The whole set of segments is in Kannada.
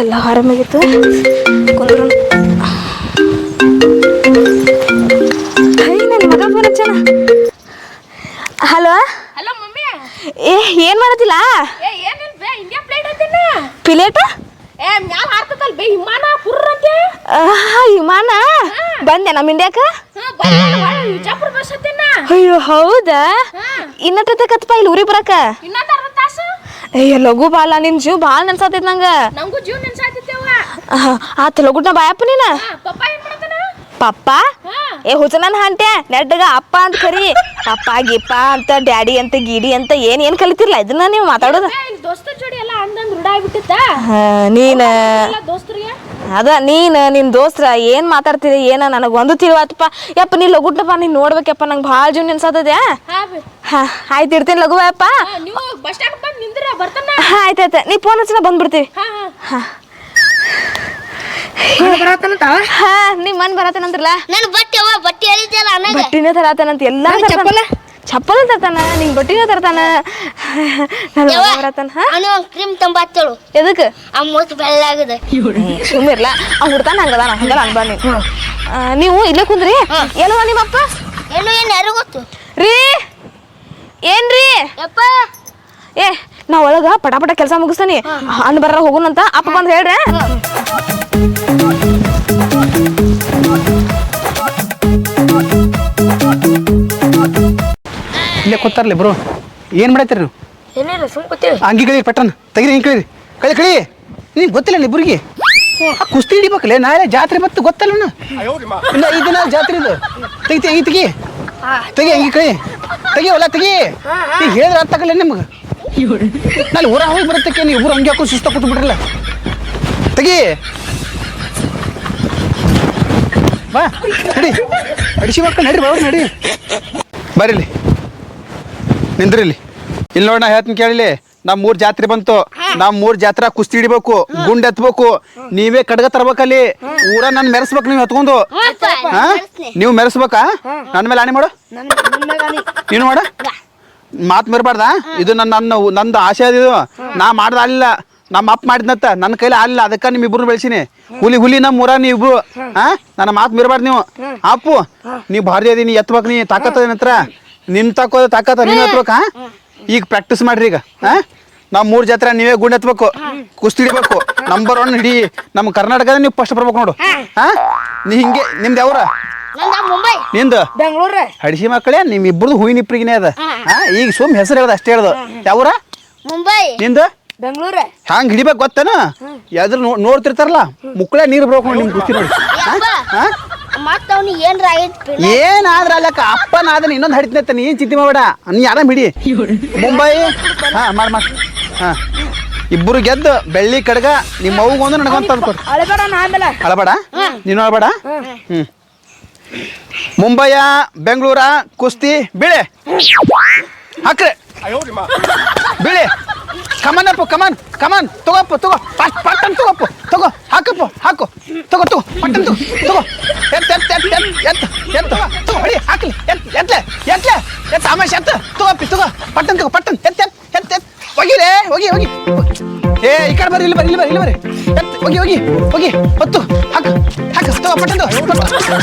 ಎಲ್ಲ ಆರಾಮಾಗಿತ್ತು. ಕುಂದ್ರು ನನ್ನ ಮಗ ಫೋನ್ ಹಚ್ಚನ ಹಲೋ? Hello mummy. ಏ ಏನು ಮಾಡತ್ತಿಲ್ಲ? ಏ ಏನಿಲ್ಲ ಬೇ ಇಂಡಿಯಾ ಪ್ಲೇಟ್ ಪಿಲೇಟ ಏ ಮ್ಯಾಲ ಬೇ ವಿಮಾನ ಪುರ್ರ ಅಂತೆ ವಿಮಾನ ಬಂದೆ ನಮ್ಮ ಇಂಡ್ಯಾಕ ವಿಜಾಪುರ ಬಸ್ ಅಯ್ಯೋ ಹೌದಾ? ಇನ್ನಟ್ಟತಕತ್ಪ ಇಲ್ಲಿ ಊರಿಗೆ ಬರಕ? ಇನ್ನೊಂದು ಅಯ್ಯ ಲಘು ಬಾಲ ನಿನ್ ಜೀವ ಬಾಳ ನೆನ್ಸಾತೈತ್ ನಂಗ. ನಂಗೂ ಜೀವ ನೆನ್ಸಾಯ್ತಿತ್ತೇವ ಆತ ಲಘುಟ್ನ ಬಾಯಪ್ಪ ನೀನ? ಪಪ್ಪ ಏನ್ ಮಾಡ್ತಾನ? ಪಪ್ಪ? ಹಾ. ಏ ಹುಚನನ್ ಹಂಟೆ ನೆಡ್ಡಗ ಅಪ್ಪ ಅಂತ ಕರಿ. ಪಪ್ಪ ಗಿಪ್ಪ ಅಂತ ಡ್ಯಾಡಿ ಅಂತ ಗೀಡಿ ಅಂತ ಏನ್ ಏನ್ ಕಲಿತಿರ್ಲ? ಇದನ್ನ ನೀವು ಮಾತಾಡೋದು. ದೋಸ್ತರ ಜೋಡಿ ಎಲ್ಲ ಅಂದಂಗ್ ರೂಢ ಆಗ್ಬಿಟ್ಟಿತ್ತ? ನೀನ್ ದೋಸ್ತರಿಗೆ? ಅದ ನೀನ್ ನಿನ್ ದೋಸ್ತ್ರ ಏನ್ ಮಾತಾಡ್ತಿದ್ದೆ ಏನ ನನಗ್ ಒಂದು ತಿಳಿವಾತಪ್ಪ. ಯಪ್ಪ ನೀ ಲಗುಟ್ನಪ್ಪ ನೀನ್ ನೋಡ್ಬೇಕಪ್ಪ ನಂಗೆ ಭಾಳ ಜೀವ್ ನೆನ್ಸಾತದ್ಯಾ ಹಾ ಆಯ್ತು ಇಡ್ತೀನಿ ಲಘು ಯಪ್ಪ ಆಯ್ತಾಯ್ತು ನೀ ಫೋನ್ ಹಚ್ಚಿನ ಬಂದ್ಬಿಡ್ತೀವಿ. ಹಾ ಹಾ. ಹಾ. ನೀ ಮನ್ ಬರತ್ತೇನಂದ್ರಲ್ಲ ನನ್ ಬಟ್ಟೆ ಅವ ಬಟ್ಟೆ ಹೇಳಿದ್ದಲ್ಲ ನನಗ ಬಟ್ಟಿನೇ ತರತಾನಂತ ಎಲ್ಲ ಚಪ್ಪಲ? ಚಪ್ಪಲ ತರ್ತಾನ ನಿಂಗ್ ಬಟ್ಟಿನ ತರ್ತಾನ. ಹಾ? ಅವನು ಒಂದ್ ಕ್ರೀಮ್ ಎದಕ್ಕೆ ಆ ಮೂತ್ ಬೆಳ್ಳಾಗದ ಸುಮ್ಮಿರ್ಲ ಅವ್ನು ಹುಡ್ತಾನ ಹಂಗದಾನ ಹಂಗಲ್ಲ ಅನ್ಬಾರ ನೀವು ನೀವು ಇಲ್ಲೇ ಕುಂದ್ರಿ. ಏನು ನಿಮ್ಮಪ್ಪ? ಏನು ಏನು ಯಾರು ಗೊತ್ತು? ರೀ? ಏನ್ರಿ? ಯಪ್ಪ. ಏ ನಾ ಒಳಗ ಪಟ ಪಟ ಕೆಲಸ ಮುಗಿಸ್ತಾನೆ. ಅನ್ನ ಬರ ಹೋಗುನಂತ ಅಪ್ಪ ಬಂದು ಹೇಳ್ರಿ. ಇಲ್ಲೇ ಕೂತಾರಲ್ಲ ಬ್ರೋ ಏನು ಮಾಡತ್ತೀರಿ ನೀವು? ಏನಿಲ್ಲ ಸುಮ್ ಕೂತೀವಿ. ಅಂಗಿ ಕಳಿ ಪಟ್ಟನ್ ತೆಗಿರಿ ಹಿಂಗೆ ಕಳಿ ಕಳಿ ಕಳಿ. ನಿಂಗೆ ಗೊತ್ತಿಲ್ಲ ಇಬ್ಬರಿಗೆ ಕುಸ್ತಿ ಹಿಡಿಬೇಕಲ್ಲ ನಾಳೆ ಜಾತ್ರೆ ಮತ್ತೆ ಗೊತ್ತಲ್ಲ ಇನ್ನು. ಐದು ದಿನ ಜಾತ್ರೆ ಇದು. ತೆಗಿತಿ ಅಂಗಿ ತೆಗಿ. ತೆಗಿ ಅಂಗಿ ಕಳಿ. ತೆಗಿ ಹೊಲ ತೆಗಿ. ಈಗ ಹೇಳಿದ್ರೆ ಅರ್ಥ ಆಗಲ್ಲ ನಿಮ್ಗೆ. ನಾಳೆ ಊರ ಹೋಗಿ ಬರುತ್ತಕ್ಕೆ ನೀವು ಇಬ್ಬರು ಹಂಗೆ ಹಾಕೊಂಡು ಸುಸ್ತ ಕೂತು ಬಿಡ್ರಲ್ಲ ತೆಗಿ. ಬಾ ನಡಿ. ಅಡಿಸಿ ಮಕ್ಕಳು ನಡಿ ಬಾ ನಡಿ. ಬರ್ರಿ ನಿಂದ್ರಿ ಇಲ್ಲಿ ನೋಡ ನಾ ಹೇಳ್ತೀನಿ ಕೇಳಿಲಿ ನಮ್ ಮೂರ್ ಜಾತ್ರೆ ಬಂತು. ನಮ್ ಮೂರ್ ಜಾತ್ರೆ ಕುಸ್ತಿ ಹಿಡಿಬೇಕು ಗುಂಡ್ ಎತ್ಬೇಕು. ನೀವೇ ಕಡ್ಗ ತರ್ಬೇಕಲ್ಲಿ. ಊರ ನನ್ ಮೆರೆಸ್ಬೇಕು ನೀವು ಎತ್ಕೊಂಡು. ಹಾ ನೀವು ಮೆರೆಸ್ಬೇಕಾ? ನನ್ನ ಮೇಲೆ ಆಣೆ ಮಾಡು. ನೀನು ಮಾಡ. ಮಾತ್ ಮೆರಬಾರ್ದ? ಇದು ನನ್ನ ನನ್ನ ನಂದು ಆಸೆ ಅದು. ಇದು ನಾ ಮಾಡ್ದ ಅಲ್ಲ ನಮ್ಮ ಅಪ್ಪ ಮಾಡಿದ್ನತ್ತ ನನ್ನ ಕೈಲಿ ಅಲ್ಲ ಅದಕ್ಕ ನಿಮ್ ಇಬ್ರು ಬೆಳೆಸಿನಿ. ಹುಲಿ ಹುಲಿ ನಮ್ಮ ಊರ ನೀವು ಇಬ್ರು. ಹಾ. ನನ್ನ ಮಾತು ಮಿರಬಾರ್ದು ನೀವು. ಅಪ್ಪು ನೀವು ಭಾರಿ ಅದೀನಿ ಎತ್ಬೇಕು ನೀ ತಾಕತ್ತ ಹತ್ರ ನಿನ್ ತಾಕೋದ ತಾಕತ್ತ ನೀವ್ ಹತ್ಬೇಕ ಈಗ ಪ್ರಾಕ್ಟೀಸ್ ಮಾಡ್ರಿ ಈಗ ಹಾ? ನಾವು ಮೂರ್ ಜಾತ್ರೆ ನೀವೇ ಗುಂಡ್ ಹತ್ಬೇಕು ಕುಸ್ತಿ ಹಿಡಿಬೇಕು ನಂಬರ್ ಒನ್ ಹಿಡಿ ನಮ್ಮ ಕರ್ನಾಟಕದ ನೀವು ಫಸ್ಟ್ ಬರ್ಬೇಕು ನೋಡು ಹಾ. ನೀ ಹಿಂಗೆ ನಿಮ್ದು ಯಾವ್ರ? ನಂದ ಮುಂಬೈ? ನಿಂದು? ಬೆಂಗಳೂರು ಹಡಿಸಿ ಮಕ್ಕಳೇ ನಿಮ್ ಇಬ್ಬರದು ಹೂವಿನ ಇಪ್ರಿಗಿನೇ ಅದ ಹಾ. ಈಗ ಸುಮ್ ಹೆಸರು ಹೇಳ್ದ ಅಷ್ಟೇ ಹೇಳ್ದ ಯಾವ್ರ? ಮುಂಬೈ. ನಿಂದು? ಬೆಂಗಳೂರು ಹಂಗ್ ಹಿಡಿಬೇಕು ಗೊತ್ತೇನ? ಯಾವ್ದ್ರ ನೋಡ್ತಿರ್ತಾರಲ್ಲ ಮುಕ್ಕಳೇ ನೀರು ಬರ್ಬೇಕು ನಿಮ್ ಕುಸ್ತಿ ನೋಡಿ ಹಾ? ಮತ್ತ ಅವ್ನಿಗೆ ಏನ್ರ ಏನಾದ್ರ ಅಲ್ಲಕ್ಕ ಅಪ್ಪನ ಅದನ್ನ ಇನ್ನೊಂದು ಹಡಿತೈತೆ ನೀ ಏನ್ ಚಿಂತೆ ಮಾಡಬೇಡ. ನೀ ಆರಾಮ್ ಬಿಡಿ. ಮುಂಬೈ ಹಾ ಮಾಡ್ ಮಾಡ್. ಹಾ. ಇಬ್ಬರು ಗೆದ್ದು ಬೆಳ್ಳಿ ಕಡ್ಗ ನಿಮ್ಮ ಅವ್ಗೊಂದು ನನಗೊಂದು ತಂದು ಕೊಡು. ಅಳಬೇಡ ನಾ ಆಮೇಲೆ. ಅಳಬೇಡ? ನೀನು ಅಳಬೇಡ? ಹ್ಮ್. ಮುಂಬೈಯ ಬೆಂಗಳೂರ ಕುಸ್ತಿ ಬಿಳೆ. ಹಾಕ್ರೆ. ಬೀಳೆ. ಕಮನಪ್ಪ ಕಮನ್ ಕಮನ್ ತಗೋಪ್ಪ ತಗೋ ಪಟ್ ಪಟ್ಟನ್ ತಗೋಪ್ಪ ತಗೋ ಹಾಕಪ್ಪ ಹಾಕು ತಗೋ ತಗೋ ಪಟ್ಟನ್ ತಗೋ ತಗೋ ಎತ್ ಎತ್ ಎತ್ ಎತ್ ಎತ್ ಎತ್ ತಗೋ ಹೊಡಿ ಹಾಕ್ಲಿ ಎತ್ ಎತ್ಲೆ ಎತ್ಲೆ ಎತ್ ಆಮೇಲೆ ಎತ್ ತಗೋಪ್ಪಿ ತಗೋ ಪಟ್ಟನ್ ತಗೋ ಪಟ್ಟನ್ ಎತ್ ಎತ್ ಎತ್ ಎತ್ ಹೋಗಿರೇ ಹೋಗಿ ಹೋಗಿ ಏ ಈ ಕಡೆ ಬರ್ರಿ ಇಲ್ಲಿ ಬರ್ರಿ ಇಲ್ಲಿ ಬರ್ರಿ ಇಲ್ಲಿ ಬರ್ರಿ ಎತ್ ಹೋಗಿ ಹೋಗಿ ಹೋಗಿ ಹೊತ್ತು ಹಾಕು ಹಾಕು ತಗೋ ಪಟ್ಟನ್ ತಗೋ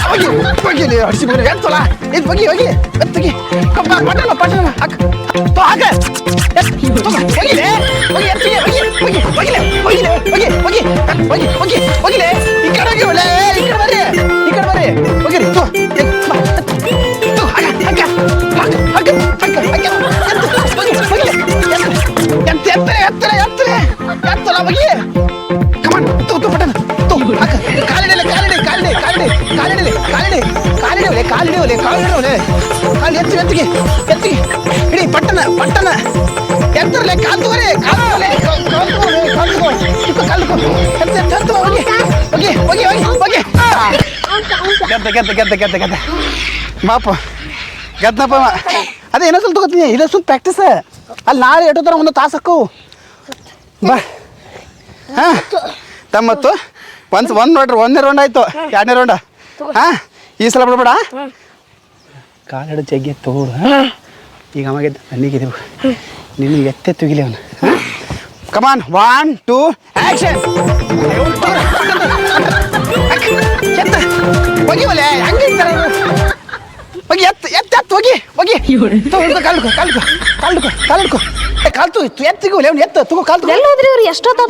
ಹೋಗಿ ಹೋಗಿ ಹಡಿಸಿ ಬರ್ರಿ ಎತ್ತಲ್ಲ ಇದು ಹೋಗಿ ಹೋಗಿ ಎತ್ ಹೋಗಿ ಕಬ್ಬ ಪಟ್ಟಣ ಪಟ್ಟಣ ಹಾಕು ತಗೋ ತಗೋ ಹೋಗಿಲೇ ಹೋಗಿ ಎತ್ತಿಗೆ ಹೋಗಿ ಹೋಗಿ ಹೋಗಿಲೇ ಹೋಗಿಲೇ ಹೋಗಿ ಹೋಗಿ ಹೋಗಿ ಹೋಗಿ ಈ ಕಡೆ ಕಾಲಿಡೆ, ಕಾಲಿಡಿ ಕಾಲಿಡಿ ಕಾಲಿಡಿ ಒಲೆ ಕಾಲಿಡಿ ಒಲೆ ಕಾಲಿಡಿ ಒಲೆ ಕಾಲು ಎತ್ತಿ, ಎತ್ತಿಗೆ ಎತ್ತಿ ಇಡಿ ಪಟ್ಟಣ ಪಟ್ಟಣ. ಎತ್ತರಲೆ ಕಾಲು ತಗೋರಿ ಕಾಲು ತಗೋರಿ ಕಾಲು ತಗೋರಿ ಕಾಲು ತಗೋ ಇಪ್ಪ ಎತ್ತ ಹೋಗಿ. ಹೋಗಿ ಹೋಗಿ ಹೋಗಿ ಹೋಗಿ. ಗೆದ್ದ ಗೆದ್ದ ಗೆದ್ದ ಗೆದ್ದ ಗೆದ್ದ. ಬಾಪ ಗೆದ್ದಪ್ಪ ಅದೇ ಏನೋ ಸ್ವಲ್ಪ ತಗೋತೀನಿ. ಇದೇ ಸ್ವಲ್ಪ ಪ್ರಾಕ್ಟೀಸ್ ಅಲ್ಲಿ ನಾಳೆ ಎಟ್ಟೋ ಥರ ಒಂದು ತಾಸು ಹಾಕವು ಬಾ. ಹಾಂ? ತಮ್ಮತ್ತು? ಒಂದು ಒಂದು ನೋಡ್ರಿ ಒಂದನೇ ರೌಂಡ್ ಆಯ್ತು. ಎರಡನೇ ರೌಂಡ್ ಹಾಂ? ಈ ಸಲ ಬಿಡ್ಬೇಡ. ಕಾಲು ಜಗ್ಗೆ ತಗೋಡು ಈಗ ಅವಾಗ ನನಗಿದೆವು ನಿನ್ನ ಎತ್ತೆ ತುಗಿಲಿ ಅವನು ಕಮಾನ್ ಒನ್ ಟೂ ಆಕ್ಷನ್ ಹೋಗಿ ಒಲೆ ಹಂಗೆ ಹೋಗಿ ಎತ್ತು ಎತ್ತ ಎತ್ತ ಹೋಗಿ ಹೋಗಿ. ತಗೋ ಕಾಲ್ಕೊ ಕಾಲ್ಕೊ ಕಾಲ್ಕೊ ಕಾಲ್ಕೊ ಕಾಲ್ತು ಎತ್ತಿಗೆ ಅವ್ನು ಎತ್ತ ತಗೋ ಕಾಲ್ತು ಎಲ್ಲಿ ಹೋದ್ರಿ ಇವ್ರು ಎಷ್ಟೊತ್ತ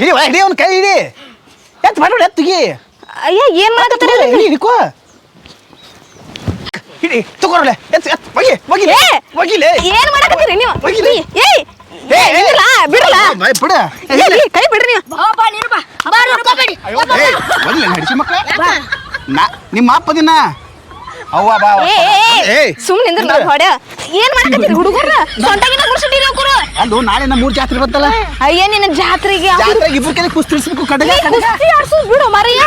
ಹಿಡಿ ಹಿಡಿ ಅವ್ನ ಕೈ ಹಿಡಿ. ಎತ್ತ ಮಾಡ್ಬೇಡ ಎತ್ತಿಗೆ ಅಯ್ಯ ಏನ್ ಮಾಡಕತ್ತೀರಿ? ಹಿಡಿ ಹಿಡಿಕೋ ಹಿಡಿ ತಗೋರಲೆ ಎತ್ ಎತ್ ಹೋಗಿ ಹೋಗಿ ಏ ಹೋಗಿಲೆ ಏನ್ ಮಾಡಕತ್ತೀರಿ ನೀವು? ಹೋಗಿಲೆ. ಏಯ್ ಏ, ಏ. ಬಿಡ. ಏ, ಏ, ಕೈ ಬಿಡ್ರಿ ನೀವು. ಬಾ ನೀನು ಬಾ. ಬಾ ಏಯ್, ನಡಿಸಿ ನಾ ನಿಮ್ಮ ಅಪ್ಪ ದಿನ ಅವ್ವ ಬಾ ಅವ್ವ. ಏ ಏ ಏಯ್, ಸುಮ್ಮನೆ ನಿಂದ್ರ ನಿಂದ್ರ. ಹೊಡೆ ಏನ್ ಮಾಡಕತ್ತೀರಿ ಹುಡುಗರ ಸೊಂಟಗಿನ ಗುರ್ಸಿಟ್ಟಿರಿ ಅವ್ರು ಅದು ನಾಳೆ ನಮ್ಮ ಮೂರ್ ಜಾತ್ರೆ ಬಂತಲ್ಲ ಅಯ್ಯ ನಿನ್ನ ಜಾತ್ರೆಗೆ ಅವ್ರು ಜಾತ್ರೆಗೆ ಇಬ್ರು ಕೈ ಕುಸ್ತಿ ಇಳಿಸ್ಬೇಕು ಕಡಗ ನೀ ಕುಸ್ತಿ ಆಡ್ಸು ಬಿಡು ಮರಿಯ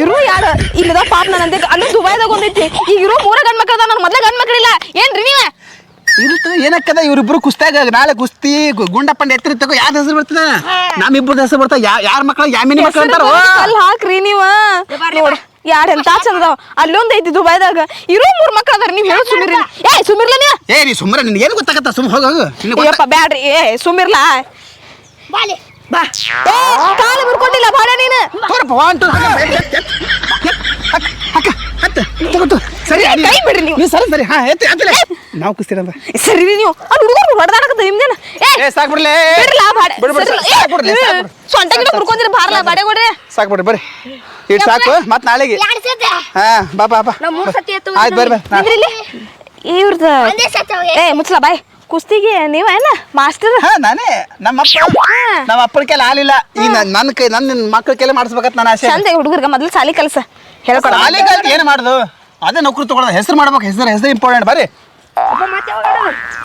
ಇರು ಯಾರು? ಇಲ್ಲದ ಪಾಪ ನಂದೆ ಅಲ್ಲಿ ದುಬೈದಾಗ ಒಂದೈತಿ. ಈಗ ಇರೋ ಮೂರ ಗಂಡ್ ಮಕ್ಕಳ ನನ್ನ ಮೊದ್ಲ ಗಂಡ್ ಮಕ್ಕಳಿಲ್ಲ ಏನ್ರಿ ನೀವ? ಇರುತ್ತೆ ಏನಕ್ಕದ ಇವ್ರಿಬ್ರು ಕುಸ್ತಾಗ ನಾಳೆ ಕುಸ್ತಿ ಗು- ಗುಂಡಪ್ಪನ ಎತ್ತರ ತಗೋ ಯಾವ್ದು ಹೆಸರು ಬರ್ತದ? ನಮ್ಮಿಬ್ರದ್ದು ಹೆಸರು ಬರ್ತಾವ ಯಾ ಯಾರ ಮಕ್ಕಳು ಯಾಮಿನಿ ಮಕ್ಕಳು ಅಂತಾರೋ? ಅಲ್ಲಿ ಹಾಕ್ರಿ ನೀವ. ನೋಡ್. ಯಾಡ್ ಎಂತ ಚಂದದಾವ ಅಲ್ಲೊಂದ್ ಐತಿ ದುಬೈದಾಗ. ಇರೋ ಮೂರ್ ಮಕ್ಳ ಅದಾರ ನೀವ್ ಹೇಳಿ ಸುಮಿರ್ರಿ ಏ ಸುಮಿರ್ಲ ನೀ ಏ ನೀ ಸುಮ್ಮನೆ ನಿನ್ಗೆ ಏನು ಗೊತ್ತಾಗತ್ತ? ಸುಮ್ಮ ಹೋಗ ಹೋಗು. ನಿನಗೆ ಅಯ್ಯಪ್ಪ ಬ್ಯಾಡ್ರಿ. ಏ ಸುಮಿರ್ಲಾ ಬಾಲೆ ಬಾ ಏ ಕಾಲ ಮುರ್ಕೊಂಡಿಲ್ಲ ಬಾಡ ನೀನು. ತೋರಪ್ಪ ತಗೋತು ಸರಿ ಏ, ಕೈ ಬಿಡ್ರಿ ನೀವು. ನೀವು ಸರಿ ಸರಿ. ಹಾ ಎತ್ತಿ ಎತ್ತಲೆ ನಾವು ಸರಿ ನೀವು. ಅಲ್ಲಿ ಹುಡುಗರು ಹೊಡೆದಾಡಕತ್ತ ನಿಮ್ದೇನ? ಏ. ಏ ಸಾಕು ಬಿಡ್ಲೆ. ಬಿಡ್ರಲ್ಲ ಬಾಡೆ. ಬಿಡು ಬಿಡು ಸರಿಲ್ಲ. ಸಾಕು ಬಿಡ್ಲೆ ಸಾಕು ಬಿಡು. ಸೊಂಟ ಗಿಡ ಮುರ್ಕೊಂಡ್ರಿ ಬಾರ್ಲ ಬಾಡೆ ಕೊಡ್ರಿ. ಸಾಕು ಬಿಡ್ರಿ ಬರ್ರಿ. ಇಟ್ ಸಾಕು ಮತ್ತೆ ನಾಳೆಗೆ. ಎರಡು ಸತಿ. ಹಾ ಬಾ ಬಾ ಬಾ. ನಾವು ಮೂರು ಸತಿ ಎತ್ತು ಆಯ್ತು ಬರ್ರಿ ಬರ್ರಿ ಇವ್ರದ ಒಂದೇ ಸತಿ ಏ ಮುಚ್ಚಲ ಬಾಯ್. ಕುಸ್ತಿಗೆ ನೀವೇನ ಮಾಸ್ಟರ್ ಹಾ ನಾನೇ. ನಮ್ಮ ಅಪ್ಪ ನಮ್ಮ ಅಪ್ಪನ ಕೈಲಿ ಆಲಿಲ್ಲ. ಈ ನನ್- ನನ್ನ ಕೈ ನನ್ನ ಮಕ್ಕಳ ಕೈಲಿ ಮಾಡಿಸ್ಬೇಕಂತ ನಾನು ಆಸೆ. ಚಂದ ಹುಡುಗರಿಗೆ ಮೊದಲು ಸಾಲಿ ಕಲ್ಸ. ಹೇಳ್ಕೊಡ. ಸಾಲಿಗಾಲ ಏನು ಮಾಡುದು? ಅದೇ ನೌಕರಿ ತಗೊಳ್ಳೋದು ಹೆಸರು ಮಾಡ್ಬೇಕು. ಹೆಸರು ಹೆಸರು ಇಂಪಾರ್ಟೆಂಟ್ ಬರ್ರಿ.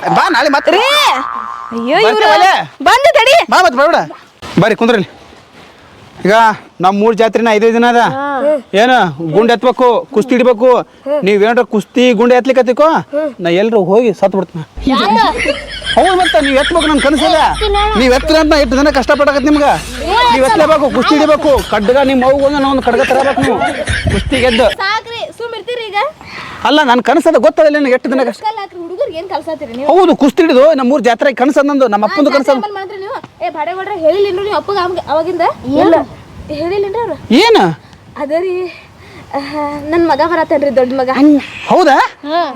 ಬಾ ನಾಳೆ ಮತ್ತೆ ಅಯ್ಯೋ? ಬಂದು ತಡಿ. ಬಾ ಮತ್ತೆ ಬರ್ಬೇಡ. ಬರ್ರಿ ಕುಂದ್ರಲ್ಲಿ ಈಗ ನಮ್ ಮೂರು ಜಾತ್ರೆನ ಐದೇ ದಿನ ಅದ. ಏನು ಗುಂಡ್ ಎತ್ಬೇಕು ಕುಸ್ತಿ ಹಿಡಿಬೇಕು. ಏನಾರ ಕುಸ್ತಿ ಗುಂಡ್ ಎತ್ಲಿಕ್ಕತ್ತಿಕೋ ನಾ ಎಲ್ರು ಹೋಗಿ ಸತ್ ಬಿಡ್ತೀನಿ ಹೌದು ಮತ್ತೆ ನೀವು ಎತ್ಬೇಕು ನನ್ನ ಕನಸಲ್ಲ ನೀವು ಎತ್ತಿರ ಅಂತ ಎಷ್ಟು ದಿನ ಕಷ್ಟಪಡಕತ್ ನಿಮ್ಗೆ? ನೀವು ಎತ್ತಲೇಬೇಕು ಕುಸ್ತಿ ಹಿಡಿಬೇಕು ಕಡ್ಗ ನಿಮ್ಮ ಮಗು ಒಂದು ಒಂದು ಕಡ್ಗ ತರಬೇಕು ನೀವು. ಕುಸ್ತಿ ಗೆದ್ದು. ಸಾಕ್ರಿ ಸುಮ್ ಇರ್ತೀರಿ ಈಗ? ಅಲ್ಲ ನನ್ನ ಕನಸದ ಗೊತ್ತಲ್ಲ ನಿನಗೆ ಎಷ್ಟು ದಿನ ಕಷ್ಟ ಏನ್ ಕಲ್ಸಾತೀರಿ ನೀವು? ಹೌದು ಕುಸ್ತಿ ಹಿಡಿದು ನಮ್ಮ ಮೂರು ಜಾತ್ರೆ ಕನಸದ ನಂದು ನಮ್ಮ ಅಪ್ಪಂದು ಕನಸದ ಏನ ಮಾಡ್ರಿ ನೀವು? ಏ ಬಾಡೆ ಕೊಡ್ರಿ ಹೇಳಿಲ್ಲೇನ್ರಿ ನೀವು ಅಪ್ಪಗ ಅವಾಗಿಂದ? ಇಲ್ಲ. ಹೇಳಿಲ್ಲೇನ್ರಿ ಅವ್ರು? ಏನು? ಅದ ರೀ ನನ್ನ ಮಗ ಬರತ್ತೇನ್ರಿ ದೊಡ್ಡ ಮಗ. ಹೌದಾ?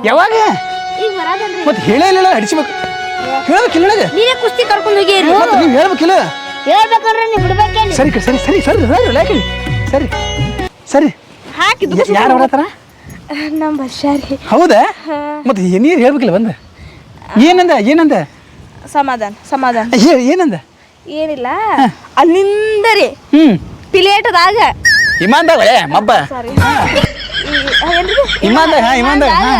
ಯಾವಾಗ? ಈಗ ಬರತ್ತೇನ್ರಿ. ಮತ್ತೆ ಹೇಳೇ ಇಲ್ಲ ಹಡಿಸ್ಬೇಕು. ಹೇಳ್ಬೇಕಿಲ್ಲ ನನಗೆ ನೀನೇ ಕುಸ್ತಿ ಕರ್ಕೊಂಡು ಹೋಗಿ ಮತ್ತೆ ನೀವು ಹೇಳ್ಬೇಕಿಲ್ಲ ಹೇಳ್ಬೇಕಂದ್ರೆ ನೀವು ಬಿಡ್ಬೇಕೇನು ಸರಿ ಸರಿ ಸರಿ ಸರಿ ಸರಿ ಲಾಕಿ ಸರಿ ಸರಿ. ಹಾಕಿ ಯ- ಯಾರು ಬರತ್ತಾರ ನಮ್ಮ ಬಸ್ಸಾರಿ. ಹೌದಾ? ಮತ್ತೆ ನೀರು ಹೇಳ್ಬೇಕಿಲ್ಲ ಬಂದ. ಏನಂದ ಏನಂದ? ಸಮಾಧಾನ ಸಮಾಧಾನ. ಏ- ಏನಂದ? ಏನಿಲ್ಲ. ಅಲ್ಲಿಂದ ರೀ. ಹ್ಮ್. ಪಿಲೇಟದಾಗ. ಇಮಾನ್ದಾಗ ಮಬ್ಬ. ಇಮಾನ್ದಾಗ ಹಾ ಇಮಾನ್ದಾಗ ಹಾ.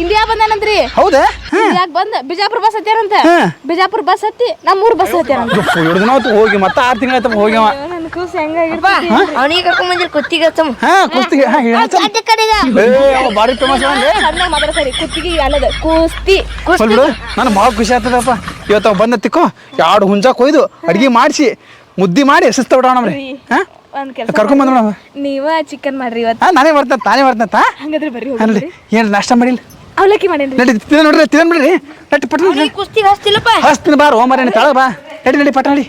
ಇಂಡಿಯಾ ಬಂದಾನಂತ್ರಿ ಹೌದಾ? ಯಾಕೆ ಬಂದ ಬಿಜಾಪುರ ಬಸ್ ಹತ್ಯಾರಂತ. ಹಾ. ಬಿಜಾಪುರ ಬಸ್ ಹತ್ತಿ ಬಸ್ ಎರಡು ದಿನ ಆಯ್ತು ಹೋಗಿ ಮತ್ತೆ ಆರು ನನ್ನ ಕೂಸು ಹೆಂಗಾಗಿರ್ಬಾ ಅವನಿಗೆ ಕರ್ಕೊಂಡ್ ಬಂದಿರಿ ಕುತ್ತಿಗೆ ಹಚ್ಚಮ್ ಹಾ ಹಾ ಹೇಳ ಕುತ್ತಿಗೆ ಅಲ್ಲದ. ಕುಸ್ತಿ ಭಾಳ ಖುಷಿ ಆಗ್ತದಪ್ಪ. ಇವತ್ತು ಅವ್ ಬಂದ ತಿಕ್ಕೋ ಎರಡು ಹುಂಜ ಕೊಯ್ದು ಅಡಿಗೆ ಮಾಡಿಸಿ ಮುದ್ದಿ ಮಾಡಿ ಸುಸ್ತ ಬಿಡೋಣ ಹಾ? ಕರ್ಕೊಂಡ್ ಬಂದ್ ನೀವ ಚಿಕನ್ ಮಾಡ್ರಿ ಇವತ್ತು. ನಾನೇ ಬರ್ತೇನೆ ತಾನೇ ಬರ್ತೇನೆ ಹಂಗಾದ್ರೆ ಬರ್ರಿ ಏನು ನಾಷ್ಟ ಮಾಡಿಲ್ಲ ಅವಲಕ್ಕಿ ಮಾಡೇನ್ರಿ? ನಡಿ ತಿನ್ನ ನೋಡ್ರಿ ತಿನ್ನ ಬಿಡ್ರಿ ನಟ್ಟಿ ಪಟ್ಟ ಕುಸ್ತಿ ಹಸ್ತಿಲ್ಲಪ್ಪ. ಹಸ್ತಿನ ಬಾರ ಓಮರ ತಳ ಬಾ. ನಡಿ ನಡಿ ಪಟ್ಟ ನಡಿ.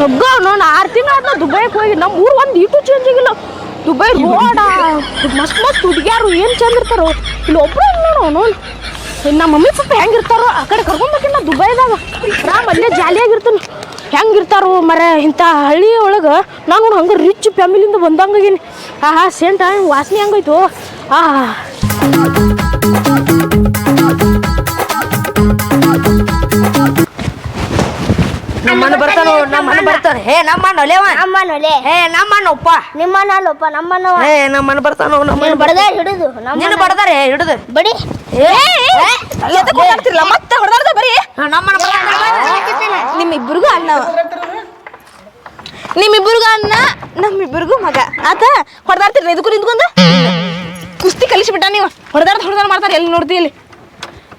ಸಗ್ಗ ನಾನು ಆರು ತಿಂಗಳ ದುಬೈಗೆ ಹೋಗಿ ನಮ್ಮ ಊರು ಒಂದು ಇಟ್ಟು ಚೇಂಜ್ ಆಗಿಲ್ಲ. ದುಬೈ ರೋಡ ಮಸ್ತ್ ಮಸ್ತ್ ಹುಡುಗಿಯಾರು ಏನು ಚಂದ ಇರ್ತಾರೋ. ಇಲ್ಲಿ ಒಬ್ರು ನೋಡು ನಮ್ಮ ಮಮ್ಮಿ ಸ್ವಲ್ಪ ಹೆಂಗಿರ್ತಾರೋ ಆ ಕಡೆ ಕರ್ಕೊಂಬರ್ತೀನಿ ನಾ ದುಬೈದಾಗ. ನಾ ಅಲ್ಲೇ ಜಾಲಿಯಾಗಿರ್ತೀನಿ ಹೆಂಗಿರ್ತಾರೋ ಮರ ಇಂಥ ಹಳ್ಳಿ ಒಳಗೆ. ನಾನು ನೋಡಿ ಹಂಗೆ ರಿಚ್ ಫ್ಯಾಮಿಲಿಯಿಂದ ಬಂದಂಗಾಗಿನಿ ಆಹಾ ಸೇಂಟ ವಾಸನೆ ಹೆಂಗೈತು ಆಹಾ. ನಮ್ಮಣ್ಣ ಬರ್ತಾನೋ ನಮ್ಮಣ್ಣ. ಬರ್ತಾನ. ಹೇ ನಮ್ಮಣ್ಣ ಒಲೆವ ನಮ್ಮನೊಲೆ ಹೇ ನಮ್ಮಣ್ಣಪ್ಪ ನಿಮ್ಮನಲ್ಲಪ್ಪ ನಮ್ಮನವ ಹೇ ನಮ್ಮಣ್ಣ ಬರ್ತಾನೋ ನಮ್ಮ ನೀನು ಬಡದ ಹಿಡಿದು. ನಮ್ಮ ನಿನ್ನ ಬಡದಾರೆ ಹಿಡಿದು. ಬಡಿ. ಎದಕ್ಕೆ ಕೊಡ್ತಿರಲ್ಲ ಮತ್ತೆ ಹೊಡೆದಾರ್ದ ಬರಿ? ನಮ್ಮಣ್ಣ ನಿಮ್ಮ ಇಬ್ಬರಿಗೂ ಅಣ್ಣ ನಿಮ್ಮಿಬ್ಬರಿಗೂ ಅಣ್ಣ ನಮ್ಮಿಬ್ಬರಿಗೂ ಮಗ. ಆತ ಹೊಡೆದಾಡ್ತಿರ ಇದಕ್ಕೂ ನಿಂತ್ಕೊಂಡು? ಕುಸ್ತಿ ಕಲಿಸ್ಬಿಟ್ಟ ನೀವು. ಹೊಡೆದಾಡ್ದ ಹೊಡೆದಾರ ಮಾಡ್ತಾರೆ ಎಲ್ಲಿ ನೋಡ್ತಿ ಇಲ್ಲಿ?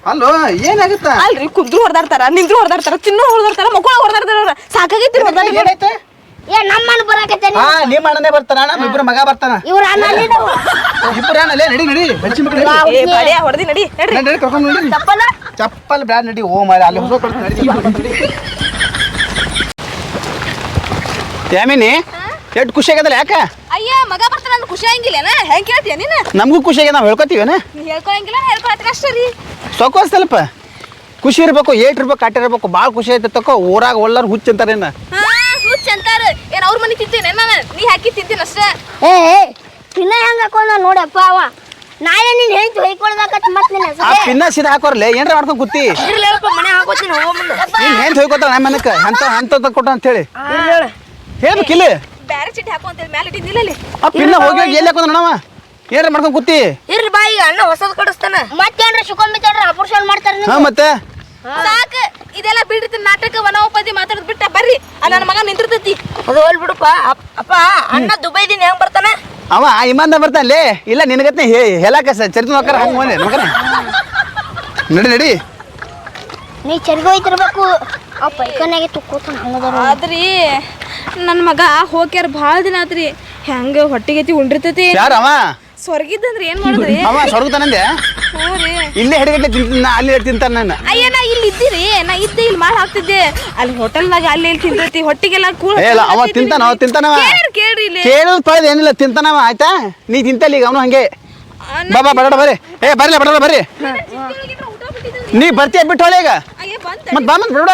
ಅಲ್ಲೋ ಏನಾಗುತ್ತ? ಅಲ್ರಿ ಕುಂದ್ರು ಹೊಡೆದಾಡ್ತಾರ ನಿಂದ್ರು ಹೊಡೆದಾಡ್ತಾರ ತಿನ್ನು ಹೊಡೆದಾಡ್ತಾರ ಮಕ್ಕಳು ಹೊಡೆದಾಡ್ತಾರ ಅವ್ರ. ಸಾಕಾಗೈತಿ ಹೊಡೆದಾಡ ಏನೈತೆ ಏ ನಮ್ಮನ್ನ ಬರಾಕತ್ತೇನೆ ಹಾ ನಿಮ್ಮ ಅಣ್ಣನೇ ಬರ್ತಾನ ನಮ್ಮ ಇಬ್ರು ಮಗ ಬರ್ತಾನ. ಇವ್ರ ಅಣ್ಣ ಅಲ್ಲಿದಾವ. ಇಬ್ರು ಅಣ್ಣಲ್ಲೇ ನಡಿ ನಡಿ ಬೆಳ್ಸಿ ಮಕ್ಳು ನಡಿ. ಏ ಬಾಡ್ಯಾ ಹೊಡೆದಿ ನಡಿ ನಡಿ, ನಡಿ ಕರ್ಕೊಂಡ್ ನಡಿ. ಚಪ್ಪಲ್? ಬ್ಯಾಡ್ ನಡಿ ಓ ಮಾರಿ ಅಲ್ಲಿ ಹೊಸ ಕೊಡ್ತೀನಿ ನಡಿ ನಡಿ. ಯಾಮಿನಿ? ಎಷ್ಟು ಖುಷಿ ಆಗದಲ್ಲ ಯಾಕ? ಅಯ್ಯ ಮಗ ಬರ್ತಾನ ಅಂದ್ರೆ ಖುಷಿ ಆಗಿಲ್ಲ ಹೆಂಗ್ ಕೇಳ್ತೀಯ ನೀನು? ನಮಗೂ ಖುಷಿ ಆಗ್ಯದ ನಾವು ಹೇಳ್ಕೊತೀವೇನ ನೀ ಹೇಳ್ಕೊಳಂಗಿಲ್ಲ ಅಷ್ಟೇ ರೀ. ಸ್ವಲ್ಪ ಖುಷಿ ಇರ್ಬೇಕು ಏಟ್ ಇರ್ಬೇಕು ಕಟ್ಟಿರ್ಬೇಕು ಭಾಳ ಖುಷಿ ಐತೆ ತಕೋ ಊರಾಗ ಒಳ್ಳಾರ ಹುಚ್ಚ ಅಂತಾರೇನ ಹಾ ಹುಚ್ಚ ಅಂತಾರ. ಏನ್ ಅವ್ರ ಮನೆ ತಿಂತೀನಿ ನಾನು ನೀ ಹಾಕಿ ತಿಂತೀನಿ ಅಷ್ಟೇ? ಏ ಏ ತಿನ್ನ ಹೆಂಗ ಹಾಕೊಂಡ ನೋಡಪ್ಪ ಅವ. ನಾಳೆ ನೀನ್ ಹೇಳ್ತು ಹೊಯ್ಕೊಳ್ಬೇಕತ್ ಮತ್ ನಿನ್ನ ಆ ಪಿನ್ನ ಸೀದಾ ಹಾಕೋರ್ಲೆ ಏನ್ರ ಮಾಡ್ಕೊಂಡ್ ಕೂತಿ? ಮನೆ ಹಾಕೋತೀನಿ ಹೋಗೋ ಮುಂದೆ ನೀನ್ ಏನ್ ಹೊಯ್ಕೋತಾಳ ನಮ್ಮ ಮನಕ್ಕೆ ಅಂತ ಅಂತ ಕೊಟ್ಟ ಅಂತ ಹೇಳಿ. ಹೇಳ್ಬೇಕಿಲ್ಲ ಬ್ಯಾರೆ ಚೀಟಿ ಹಾಕು ಅಂತೇಳಿ ಮೇಲೆ ಇಟ್ಟಿದ್ದಿಲ್ಲ ಅಲ್ಲಿ ಆ ಪಿನ್ನ ಹೋಗಿ ಹೋಗಿ ಎಲ್ಲಿ ಹಾಕೋದ ನೋಡವ ಏನ್ರ ಮಾಡ್ಕೊಂಡ್ ಕೂತಿ? ಇರ್ರಿ ಬಾ ಈಗ ಅಣ್ಣ ಹೊಸದ್ ಕಡಿಸ್ತಾನ. ಮತ್ತೇನ್ರ ಸುಕೊಂಬಿತ್ತೇನ್ರ ಆಪರೇಷನ್ ಮಾಡ್ತಾರ ಹಾ ಮತ್ತೆ? ಸಾಕ ಇದೆಲ್ಲ ಬಿಡ್ರಿ ನಾಟಕ ವನೋಪತಿ ಮಾತಾಡೋದ್ ಬಿಟ್ಟ ಬರ್ರಿ. ಆ ನನ್ನ ಮಗ ನಿಂತಿರ್ತೈತಿ ಅದು ಹೋಲ್ ಬಿಡುಪ್ಪ. ಅಪ್- ಅಪ್ಪ ಅಣ್ಣ ದುಬೈದಿಂದ ಹೆಂಗ್ ಬರ್ತಾನ? ಅವ ಇಮಾನ್ದ ಬರ್ತಾನೆ ಇಲ್ಲ ನಿನಗತ್ನೆ ಹೇಳಾಕ ಚರಿತ್ರ ನೋಡ್ಕಾರ ಹಂಗ ಮನೆ ಮಗನ ನಡಿ ನಡಿ. ನೀ ಚರ್ಗಿ ಹೋಯ್ತಿರ್ಬೇಕು ಆ ಪೈಕನಾಗೆ ತುಕ್ಕೋತಾನ ಹಂಗದಾರ. ಆದ್ರಿ ನನ್ನ ಮಗ ಹೋಗ್ಯಾರ ಭಾಳ ದಿನ ಆತ್ರಿ. ಹೆಂಗ ಹೊಟ್ಟಿಗೆತಿ ಉಂಡಿರ್ತೈತಿ. ಯಾರ ಅವ? ಸ್ವರ್ಗಿದ್ದಂದ್ರೆ ಏನ್ ಮಾಡಿದ್ರಿ? ಅವ ಸ್ವರ್ಗತಾನಂದೆ ಹ್ಞೂ ರೀ. ಇಲ್ಲೇ ಹಿಡಿಗಟ್ಲೆ ತಿಂತ ಅಲ್ಲಿ ತಿಂತಾನ ನಾನು. ಅಯ್ಯ ನಾ ಇಲ್ಲಿ ಇದ್ದೀರಿ. ನಾ ಇದ್ದೆ ಇಲ್ಲಿ ಮಾಡಿ ಹಾಕ್ತಿದ್ದೆ. ಅಲ್ಲಿ ಹೋಟೆಲ್ನಾಗ ಅಲ್ಲಿ ಇಲ್ಲಿ ತಿಂತೈತಿ. ಹೊಟ್ಟಿಗೆಲ್ಲ ಕೂಳ ಏ ಇಲ್ಲ ಅವ ತಿಂತಾನ ಅವ ತಿಂತಾನವ ಕೇಳ್ರಿ ಕೇಳ್ರಿ ಇಲ್ಲಿ. ಕೇಳೋದ್ ಪಡೆದ ಏನಿಲ್ಲ ತಿಂತಾನವ ಆಯ್ತಾ? ನೀ ತಿಂತಲ್ಲ ಈಗ ಅವನು ಹಂಗೆ. ಬಾ ಬಾ ಬಡ ಬರ್ರಿ. ಏ ಬರ್ಲಿ ಬಡಡ ಬರ್ರಿ. ನೀ ಬರ್ತೀಯ ಬಿಟ್ಟು ಹೊಳೆ ಈಗ? ಅಯ್ಯ ಬಂತ ಮತ್ ಬಾ ಮತ್ ಬಿಡ.